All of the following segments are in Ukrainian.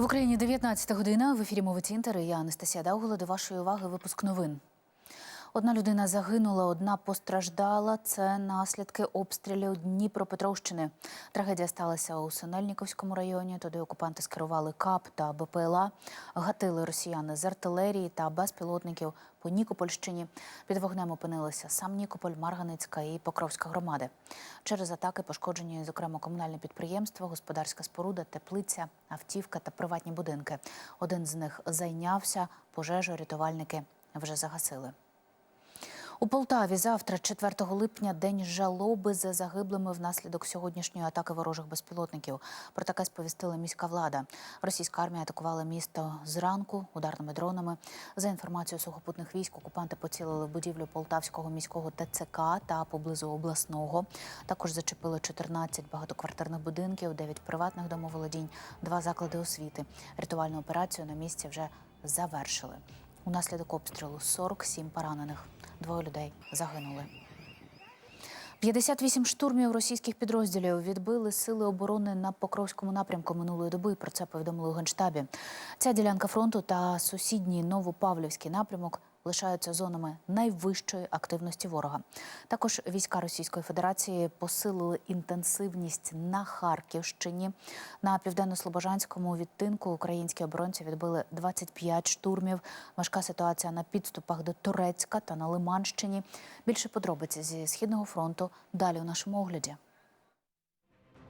В Україні 19 година. В ефірі Мови Інтер. Я Анастасія Даугла. До вашої уваги випуск новин. Одна людина загинула, одна постраждала. Це наслідки обстрілів Дніпропетровщини. Трагедія сталася у Синельніковському районі. Туди окупанти скерували КАП та БПЛА. Гатили росіяни з артилерії та безпілотників по Нікопольщині. Під вогнем опинилися сам Нікополь, Марганицька і Покровська громади. Через атаки пошкоджені, зокрема, комунальне підприємство, господарська споруда, теплиця, автівка та приватні будинки. Один з них зайнявся. Пожежу рятувальники вже загасили. У Полтаві завтра, 4 липня, день жалоби за загиблими внаслідок сьогоднішньої атаки ворожих безпілотників. Про таке сповістила міська влада. Російська армія атакувала місто зранку ударними дронами. За інформацією сухопутних військ, окупанти поцілили будівлю полтавського міського ТЦК та поблизу обласного. Також зачепили 14 багатоквартирних будинків, 9 приватних домоволодінь, два заклади освіти. Рятувальну операцію на місці вже завершили. Унаслідок обстрілу 47 поранених. Двоє людей загинули. 58 штурмів російських підрозділів відбили сили оборони на Покровському напрямку минулої доби. Про це повідомили у Генштабі. Ця ділянка фронту та сусідній Новопавлівський напрямок лишаються зонами найвищої активності ворога. Також війська Російської Федерації посилили інтенсивність на Харківщині. На південно-слобожанському відтинку українські оборонці відбили 25 штурмів. Важка ситуація на підступах до Торецька та на Лиманщині. Більше подробиць зі східного фронту далі у нашому огляді.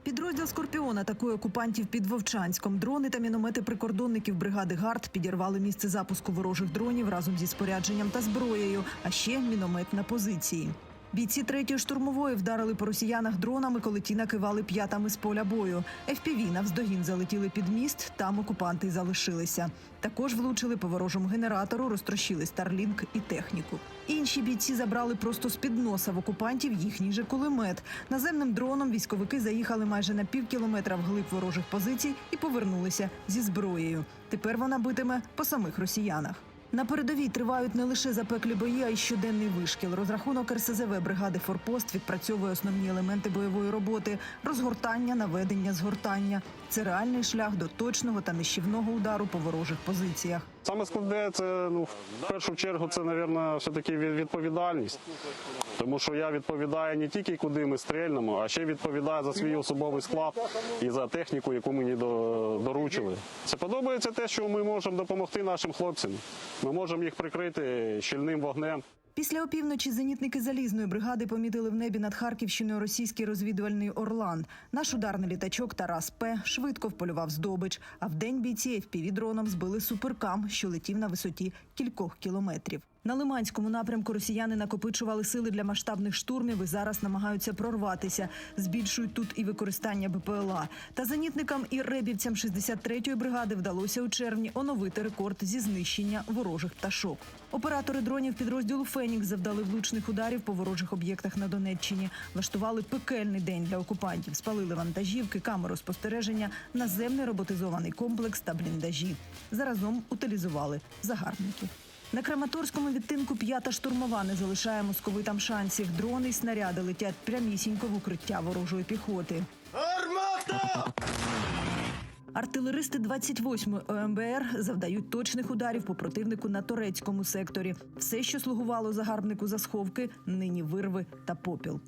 Підрозділ Скорпіон атакує окупантів під Вовчанськом. Дрони та міномети прикордонників бригади ГАРД підірвали місце запуску ворожих дронів разом зі спорядженням та зброєю, а ще міномет на позиції. Бійці третьої штурмової вдарили по росіянах дронами, коли ті накивали п'ятами з поля бою. ФПВ навздогін залетіли під міст, там окупанти залишилися. Також влучили по ворожому генератору, розтрощили Старлінк і техніку. Інші бійці забрали просто з під носа в окупантів їхній же кулемет. Наземним дроном військовики заїхали майже на пів кілометра вглиб ворожих позицій і повернулися зі зброєю. Тепер вона битиме по самих росіянах. На передовій тривають не лише запеклі бої, а й щоденний вишкіл. Розрахунок РСЗВ бригади Форпост відпрацьовує основні елементи бойової роботи: розгортання, наведення, згортання. Це реальний шлях до точного та нищівного удару по ворожих позиціях. Саме складне це ну в першу чергу це, мабуть, все таки відповідальність. Тому що я відповідаю не тільки куди ми стрільнемо, а ще відповідаю за свій особовий склад і за техніку, яку мені до- доручили. Це подобається те, що ми можемо допомогти нашим хлопцям. Ми можемо їх прикрити щільним вогнем. Після опівночі зенітники залізної бригади помітили в небі над Харківщиною російський розвідувальний Орлан. Наш ударний літачок Тарас П швидко вполював здобич. А в день бійці fpv дроном збили суперкам, що летів на висоті кількох кілометрів. На Лиманському напрямку росіяни накопичували сили для масштабних штурмів і зараз намагаються прорватися. Збільшують тут і використання БПЛА. Та зенітникам і ребівцям 63-ї бригади вдалося у червні оновити рекорд зі знищення ворожих пташок. Оператори дронів підрозділу Фенікс завдали влучних ударів по ворожих об'єктах на Донеччині. Влаштували пекельний день для окупантів. Спалили вантажівки, камеру спостереження, наземний роботизований комплекс та бліндажі. Заразом утилізували загарбників. На Краматорському відтинку п'ята штурмова не залишає московитам шансів. Дрони й снаряди летять прямісінько в укриття ворожої піхоти. Артилеристи 28-ї ОМБР завдають точних ударів по противнику на турецькому секторі. Все, що слугувало загарбнику за сховки, нині вирви та попіл.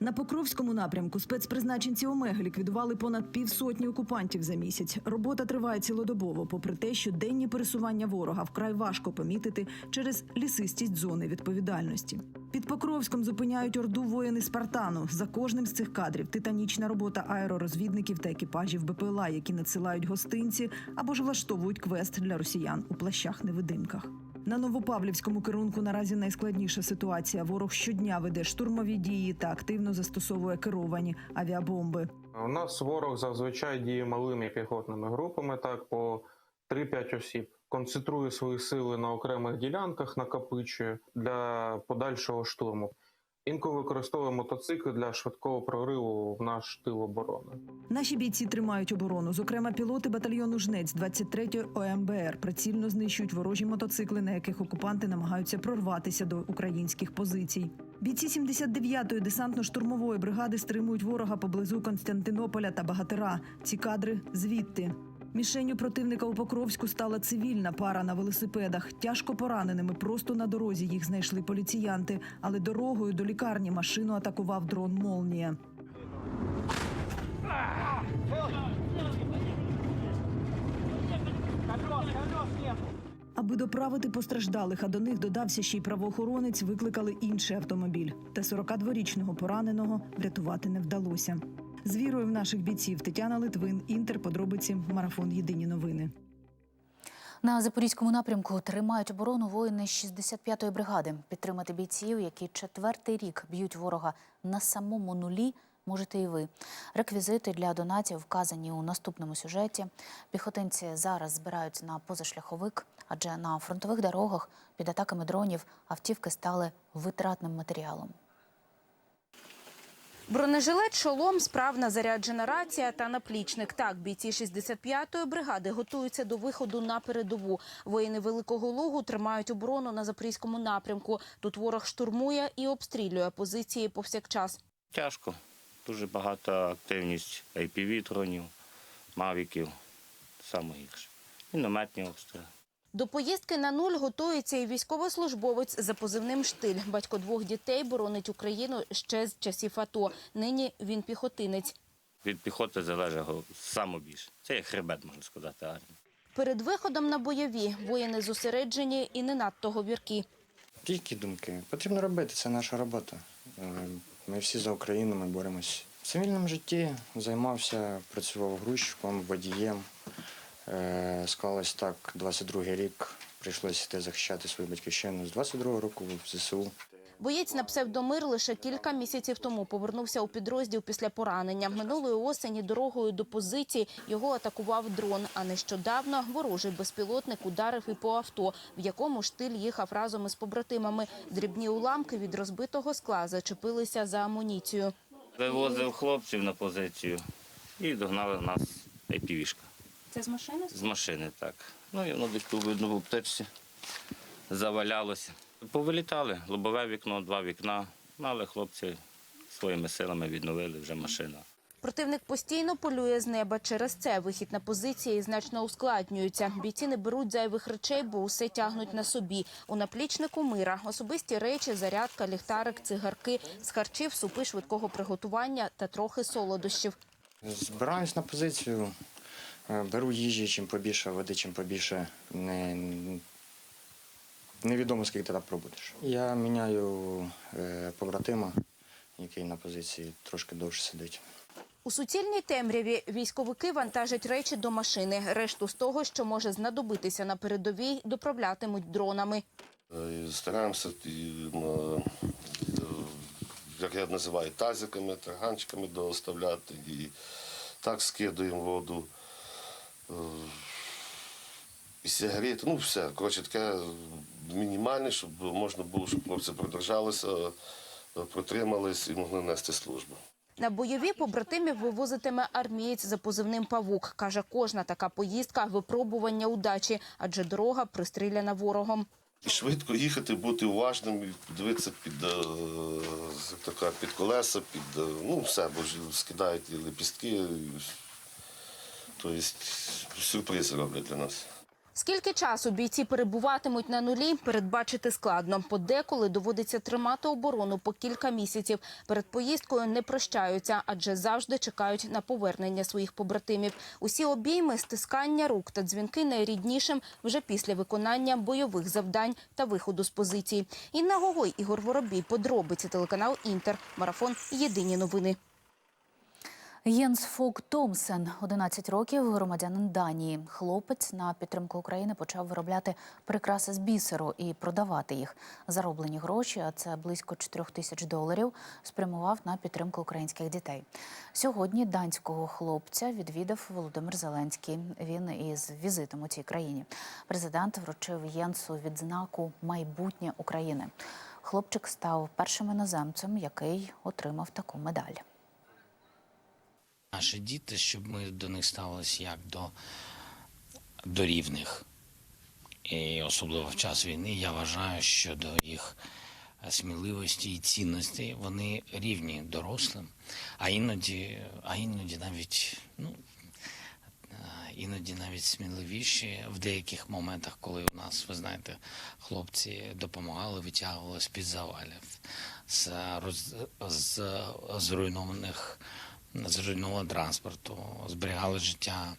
На Покровському напрямку спецпризначенці Омеги ліквідували понад півсотні окупантів за місяць. Робота триває цілодобово, попри те, що денні пересування ворога вкрай важко помітити через лісистість зони відповідальності. Під Покровськом зупиняють орду воїни Спартану. За кожним з цих кадрів титанічна робота аеророзвідників та екіпажів БПЛА, які надсилають гостинці або ж влаштовують квест для росіян у плащах-невидимках. На Новопавлівському керунку наразі найскладніша ситуація. Ворог щодня веде штурмові дії та активно застосовує керовані авіабомби. У нас ворог зазвичай діє малими піхотними групами, так по 3-5 осіб. Концентрує свої сили на окремих ділянках, накопичує для подальшого штурму. Інколи використовує мотоцикли для швидкого прориву в наш тил оборони. Наші бійці тримають оборону. Зокрема, пілоти батальйону Жнець 23-ї ОМБР прицільно знищують ворожі мотоцикли, на яких окупанти намагаються прорватися до українських позицій. Бійці 79-ї десантно-штурмової бригади стримують ворога поблизу Константинополя та Багатира. Ці кадри звідти. Мішенню противника у Покровську стала цивільна пара на велосипедах. Тяжко пораненими просто на дорозі їх знайшли поліціянти, але дорогою до лікарні машину атакував дрон Молнія. Аби доправити постраждалих, а до них додався ще й правоохоронець, викликали інший автомобіль. Та 42-річного пораненого врятувати не вдалося. З вірою в наших бійців Тетяна Литвин, Інтер, подробиці, марафон Єдині новини. На запорізькому напрямку тримають оборону воїни 65-ї бригади. Підтримати бійців, які четвертий рік б'ють ворога на самому нулі. Можете і ви. Реквізити для донатів вказані у наступному сюжеті. Піхотинці зараз збирають на позашляховик, адже на фронтових дорогах під атаками дронів автівки стали витратним матеріалом. Бронежилет, шолом, справна заряджена рація та наплічник. Так, бійці 65-ї бригади готуються до виходу на передову. Воїни Великого Лугу тримають оборону на запорізькому напрямку. Тут ворог штурмує і обстрілює позиції повсякчас. Тяжко. Дуже багато активність IPV дронів, мавіків, саме гірше. Мінометні обстріли. До поїздки на нуль готується і військовослужбовець за позивним «Штиль». Батько двох дітей боронить Україну ще з часів АТО. Нині він піхотинець. Від піхоти залежить саме більше. Це як хребет, можна сказати, армії. Перед виходом на бойові воїни зосереджені і не надто говіркі. Які думки? Потрібно робити, це наша робота. Е, Ми всі за Україну, ми боремось. В цивільному житті займався, працював грузчиком, водієм. Е, Склалось так, 22-й рік прийшлося йти захищати свою батьківщину. З 22-го року в ЗСУ. Боєць на псевдомир лише кілька місяців тому повернувся у підрозділ після поранення. Минулої осені дорогою до позиції його атакував дрон. А нещодавно ворожий безпілотник ударив і по авто, в якому штиль їхав разом із побратимами. Дрібні уламки від розбитого скла зачепилися за амуніцію. Вивозив хлопців на позицію і догнали нас IPV-шка. Це з машини? З машини, так. Ну і воно десь тут видно в птичці завалялося. Повилітали, лобове вікно, два вікна, Ну, але хлопці своїми силами відновили вже машина. Противник постійно полює з неба. Через це вихід на позиції значно ускладнюється. Бійці не беруть зайвих речей, бо усе тягнуть на собі. У наплічнику мира особисті речі, зарядка, ліхтарик, цигарки, з харчів, супи швидкого приготування та трохи солодощів. Збираюсь на позицію, беру їжі, чим побільше, води, чим побільше. Не, невідомо, скільки ти там пробудеш. Я міняю е, побратима, який на позиції трошки довше сидить. У суцільній темряві військовики вантажать речі до машини. Решту з того, що може знадобитися на передовій, доправлятимуть дронами. Е, Стараємося, е, як я називаю, тазиками, тарганчиками доставляти і так скидуємо воду. І сигарети, ну все. Коротше, таке мінімальне, щоб можна було, щоб хлопці продержалися, протримались і могли нести службу. На бойові побратимів вивозитиме армієць за позивним «Павук». Каже, кожна така поїздка – випробування удачі, адже дорога пристріляна ворогом. Швидко їхати, бути уважним, дивитися під, е, як під колеса, під е, ну все, бо скидають і лепістки. І, Тобто сюрпризи роблять для нас. Скільки часу бійці перебуватимуть на нулі, передбачити складно. Подеколи доводиться тримати оборону по кілька місяців. Перед поїздкою не прощаються, адже завжди чекають на повернення своїх побратимів. Усі обійми, стискання рук та дзвінки найріднішим вже після виконання бойових завдань та виходу з позицій. Інна Гогой, Ігор Воробій, подробиці телеканал Інтер. Марафон. Єдині новини. Єнс Фок Томсен, 11 років, громадянин Данії. Хлопець на підтримку України почав виробляти прикраси з бісеру і продавати їх. Зароблені гроші, а це близько 4 тисяч доларів, спрямував на підтримку українських дітей. Сьогодні данського хлопця відвідав Володимир Зеленський. Він із візитом у цій країні. Президент вручив Єнсу відзнаку Майбутнє України. Хлопчик став першим іноземцем, який отримав таку медаль. Наші діти, щоб ми до них ставилися як до, до рівних. І особливо в час війни я вважаю, що до їх сміливості і цінності вони рівні дорослим, а іноді, а іноді навіть ну, е, іноді навіть сміливіші в деяких моментах, коли у нас, ви знаєте, хлопці допомагали, витягували з під завалів, з, роз, з зруйнованих зруйнованого транспорту, зберігали життя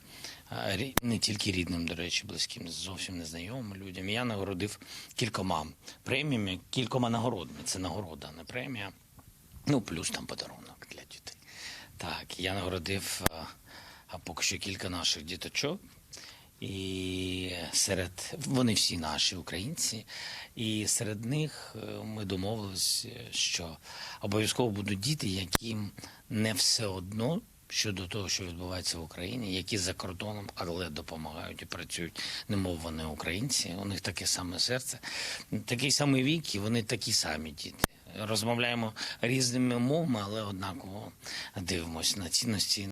е, не тільки рідним, до речі, близьким, зовсім незнайомим людям. Я нагородив кількома преміями, кількома нагородами. Це нагорода, не премія. Ну, плюс там подарунок для дітей. Так, я нагородив а поки що кілька наших діточок. І серед вони всі наші українці, і серед них е, ми домовилися, що обов'язково будуть діти, яким не все одно щодо того, що відбувається в Україні, які за кордоном, але допомагають і працюють, немов вони українці. У них таке саме серце, такий самий вік, і вони такі самі діти. Розмовляємо різними мовами, але однаково дивимося на цінності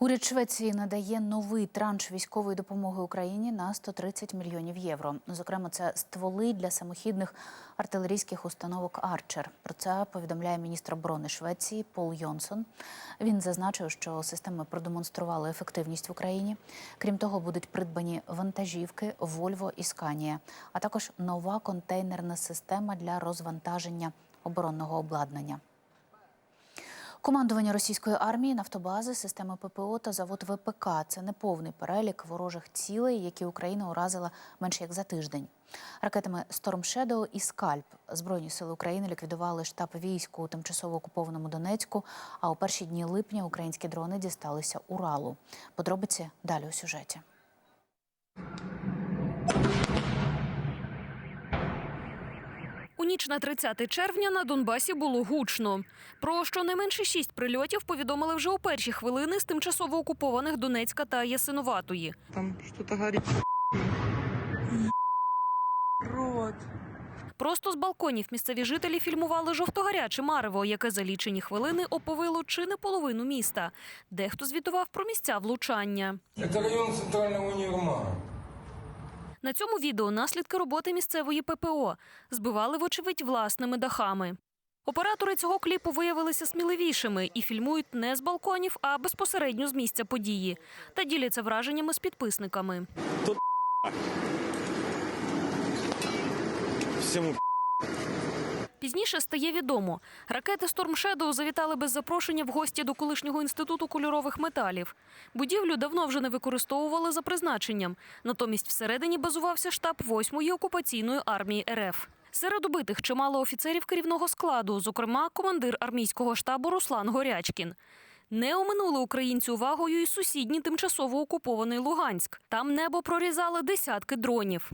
Уряд Швеції надає новий транш військової допомоги Україні на 130 мільйонів євро. Зокрема, це стволи для самохідних артилерійських установок Арчер. Про це повідомляє міністр оборони Швеції Пол Йонсон. Він зазначив, що системи продемонстрували ефективність в Україні. Крім того, будуть придбані вантажівки Вольво і Сканія, а також нова контейнерна система для розвантаження оборонного обладнання. Командування російської армії, нафтобази, системи ППО та завод ВПК це неповний перелік ворожих цілей, які Україна уразила менше як за тиждень. Ракетами Storm Shadow і Скальп збройні сили України ліквідували штаб військ у тимчасово окупованому Донецьку. А у перші дні липня українські дрони дісталися Уралу. Подробиці далі у сюжеті. Ніч на 30 червня на Донбасі було гучно. Про щонайменше шість прильотів повідомили вже у перші хвилини з тимчасово окупованих Донецька та Ясинуватої. Там что-то. Рот. Просто з балконів місцеві жителі фільмували жовтогаряче марево, яке за лічені хвилини оповило чи не половину міста. Дехто звітував про місця влучання. Это район центрального универмага. На цьому відео наслідки роботи місцевої ППО збивали, вочевидь, власними дахами. Оператори цього кліпу виявилися сміливішими і фільмують не з балконів, а безпосередньо з місця події та діляться враженнями з підписниками. Всему Пізніше стає відомо, ракети Storm Shadow завітали без запрошення в гості до колишнього інституту кольорових металів. Будівлю давно вже не використовували за призначенням. Натомість всередині базувався штаб 8-ї окупаційної армії РФ. Серед убитих чимало офіцерів керівного складу, зокрема командир армійського штабу Руслан Горячкін. Не оминули українці увагою і сусідній тимчасово окупований Луганськ. Там небо прорізали десятки дронів.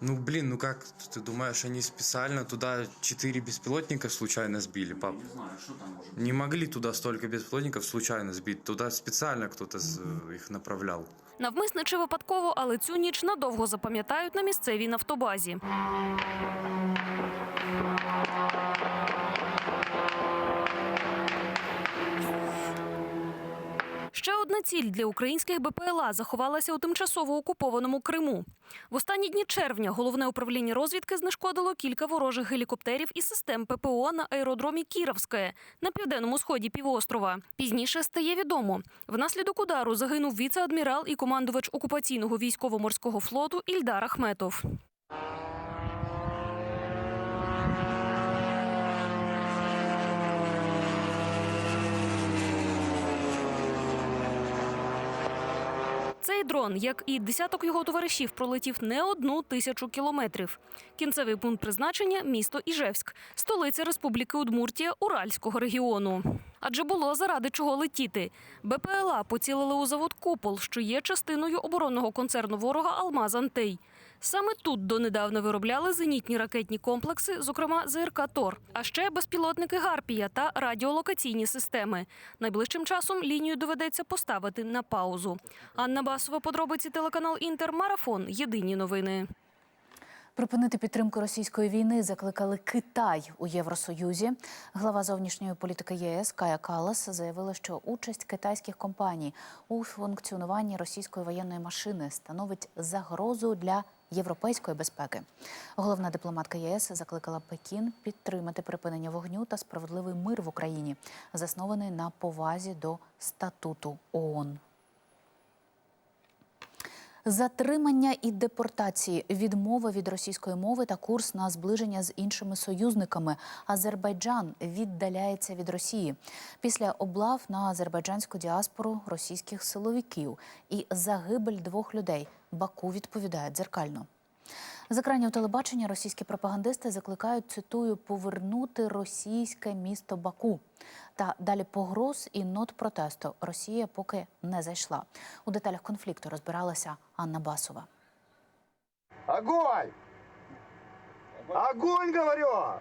Ну, блин, ну как ты думаешь, они специально туда четыре беспилотника случайно сбили, пап? Не знаю, что там может Не могли туда столько беспилотников случайно сбить. Туда специально кто-то с- их направлял. Навмисне чи випадково, але цю ніч надовго запам'ятають на місцевій нафтобазі. Ще одна ціль для українських БПЛА заховалася у тимчасово окупованому Криму. В останні дні червня головне управління розвідки знешкодило кілька ворожих гелікоптерів і систем ППО на аеродромі Кіровське на південному сході півострова. Пізніше стає відомо, внаслідок удару загинув віце-адмірал і командувач окупаційного військово-морського флоту Ільдар Ахметов. Цей дрон, як і десяток його товаришів, пролетів не одну тисячу кілометрів. Кінцевий пункт призначення місто Іжевськ, столиця Республіки Удмуртія Уральського регіону. Адже було заради чого летіти. БПЛА поцілили у завод Купол, що є частиною оборонного концерну ворога Алмаз Антей. Саме тут донедавна виробляли зенітні ракетні комплекси, зокрема ЗРК Тор, а ще безпілотники Гарпія та радіолокаційні системи. Найближчим часом лінію доведеться поставити на паузу. Анна Басова, подробиці телеканал Інтер, марафон. Єдині новини. Припинити підтримку російської війни закликали Китай у Євросоюзі. Глава зовнішньої політики ЄС Кая Калас заявила, що участь китайських компаній у функціонуванні російської воєнної машини становить загрозу для європейської безпеки. Головна дипломатка ЄС закликала Пекін підтримати припинення вогню та справедливий мир в Україні, заснований на повазі до статуту ООН. Затримання і депортації, відмова від російської мови та курс на зближення з іншими союзниками. Азербайджан віддаляється від Росії після облав на азербайджанську діаспору російських силовиків і загибель двох людей. Баку відповідає дзеркально. З екранів телебачення російські пропагандисти закликають, цитую, повернути російське місто Баку. Та далі погроз і нот протесту Росія поки не зайшла. У деталях конфлікту розбиралася Анна Басова. Огонь! Огонь, говорю!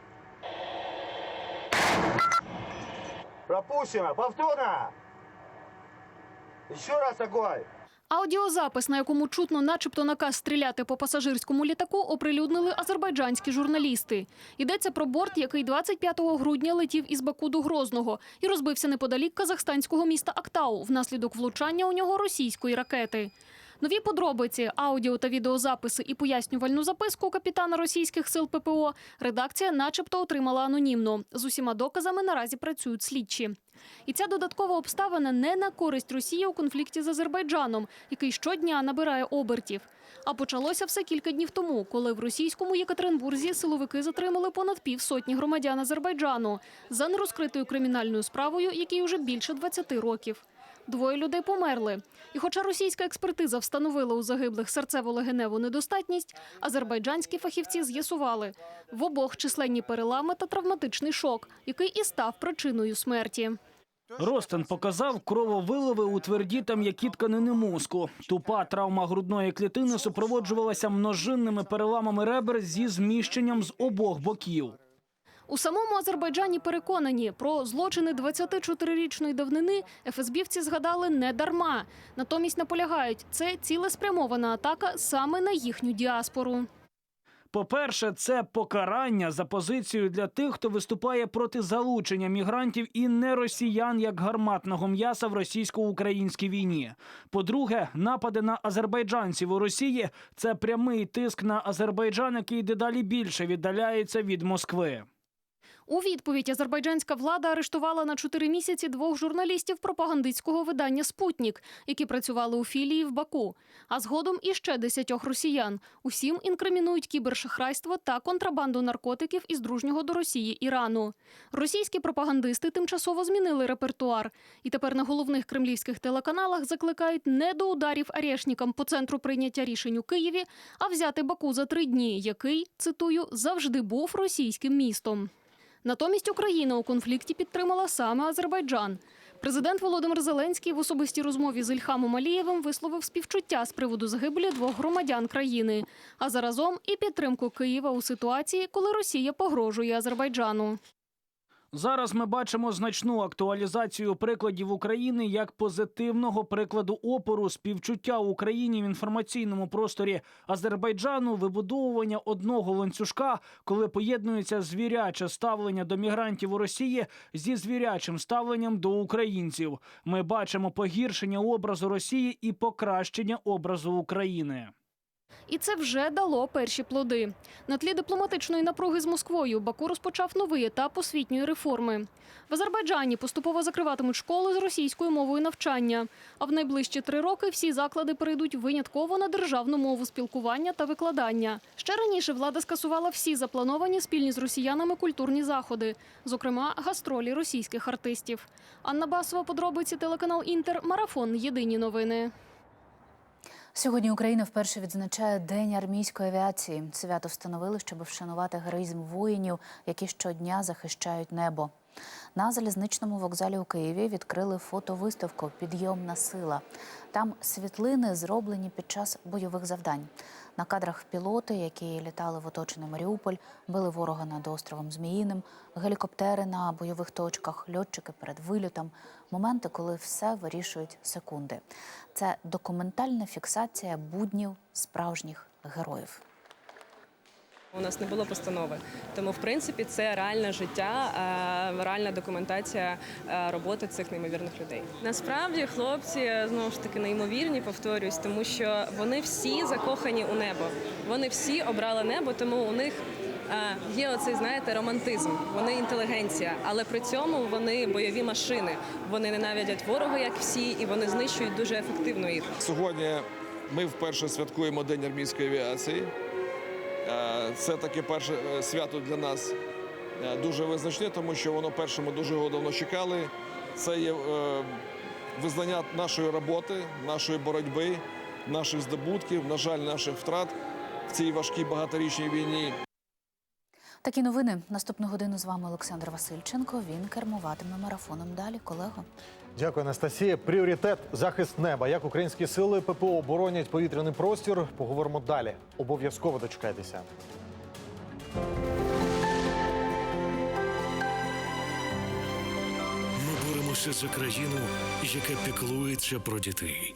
Пропущено! Повторно! Еще раз огонь! Аудіозапис, на якому чутно, начебто, наказ стріляти по пасажирському літаку, оприлюднили азербайджанські журналісти. Йдеться про борт, який 25 грудня летів із Баку до Грозного і розбився неподалік казахстанського міста Актау внаслідок влучання у нього російської ракети. Нові подробиці, аудіо та відеозаписи і пояснювальну записку капітана російських сил ППО редакція, начебто, отримала анонімно. З усіма доказами наразі працюють слідчі. І ця додаткова обставина не на користь Росії у конфлікті з Азербайджаном, який щодня набирає обертів. А почалося все кілька днів тому, коли в російському Єкатеринбурзі силовики затримали понад півсотні громадян Азербайджану за нерозкритою кримінальною справою, якій уже більше 20 років. Двоє людей померли. І хоча російська експертиза встановила у загиблих серцево-легеневу недостатність, азербайджанські фахівці з'ясували – в обох численні перелами та травматичний шок, який і став причиною смерті. Ростен показав крововиливи у тверді та м'які тканини мозку. Тупа травма грудної клітини супроводжувалася множинними переламами ребер зі зміщенням з обох боків. У самому Азербайджані переконані, про злочини 24-річної давнини ФСБівці згадали не дарма. Натомість наполягають, це цілеспрямована атака саме на їхню діаспору. По-перше, це покарання за позицію для тих, хто виступає проти залучення мігрантів і не росіян як гарматного м'яса в російсько-українській війні. По-друге, напади на азербайджанців у Росії це прямий тиск на Азербайджан, який дедалі більше віддаляється від Москви. У відповідь азербайджанська влада арештувала на чотири місяці двох журналістів пропагандистського видання Спутнік, які працювали у філії в Баку. А згодом іще десятьох росіян. Усім інкримінують кібершахрайство та контрабанду наркотиків із дружнього до Росії Ірану. Російські пропагандисти тимчасово змінили репертуар. І тепер на головних кремлівських телеканалах закликають не до ударів арешникам по центру прийняття рішень у Києві, а взяти Баку за три дні, який, цитую, завжди був російським містом. Натомість Україна у конфлікті підтримала саме Азербайджан. Президент Володимир Зеленський в особистій розмові з Ільхамом Алієвим висловив співчуття з приводу загибелі двох громадян країни, а заразом і підтримку Києва у ситуації, коли Росія погрожує Азербайджану. Зараз ми бачимо значну актуалізацію прикладів України як позитивного прикладу опору співчуття Україні в інформаційному просторі Азербайджану, вибудовування одного ланцюжка, коли поєднується звіряче ставлення до мігрантів у Росії зі звірячим ставленням до українців. Ми бачимо погіршення образу Росії і покращення образу України. І це вже дало перші плоди. На тлі дипломатичної напруги з Москвою Баку розпочав новий етап освітньої реформи. В Азербайджані поступово закриватимуть школи з російською мовою навчання. А в найближчі три роки всі заклади перейдуть винятково на державну мову спілкування та викладання. Ще раніше влада скасувала всі заплановані спільні з росіянами культурні заходи, зокрема гастролі російських артистів. Анна Басова, подробиці телеканал Інтер, марафон. Єдині новини. Сьогодні Україна вперше відзначає День армійської авіації. Свято встановили, щоб вшанувати героїзм воїнів, які щодня захищають небо. На залізничному вокзалі у Києві відкрили фотовиставку Підйомна сила. Там світлини зроблені під час бойових завдань. На кадрах пілоти, які літали в оточений Маріуполь, били ворога над островом Зміїним, гелікоптери на бойових точках, льотчики перед вильотом. Моменти, коли все вирішують секунди. Це документальна фіксація буднів справжніх героїв. У нас не було постанови, тому в принципі це реальне життя, е, реальна документація е, роботи цих неймовірних людей. Насправді хлопці знову ж таки неймовірні, повторюсь, тому що вони всі закохані у небо. Вони всі обрали небо, тому у них. е, Є оцей, знаєте, романтизм. Вони інтелігенція, але при цьому вони бойові машини. Вони ненавидять ворога, як всі, і вони знищують дуже ефективно їх. Сьогодні Ми вперше святкуємо День армійської авіації. Це таке перше е, свято для нас е, дуже визначне, тому що воно першому дуже його давно чекали. Це є е, визнання нашої роботи, нашої боротьби, наших здобутків, на жаль, наших втрат в цій важкій багаторічній війні. Такі новини наступну годину з вами Олександр Васильченко. Він кермуватиме марафоном. Далі, колего. Дякую, Анастасія. Пріоритет захист неба. Як українські сили ППО оборонять повітряний простір? Поговоримо далі. Обов'язково дочекайтеся. Ми боремося за країну, яка піклується про дітей.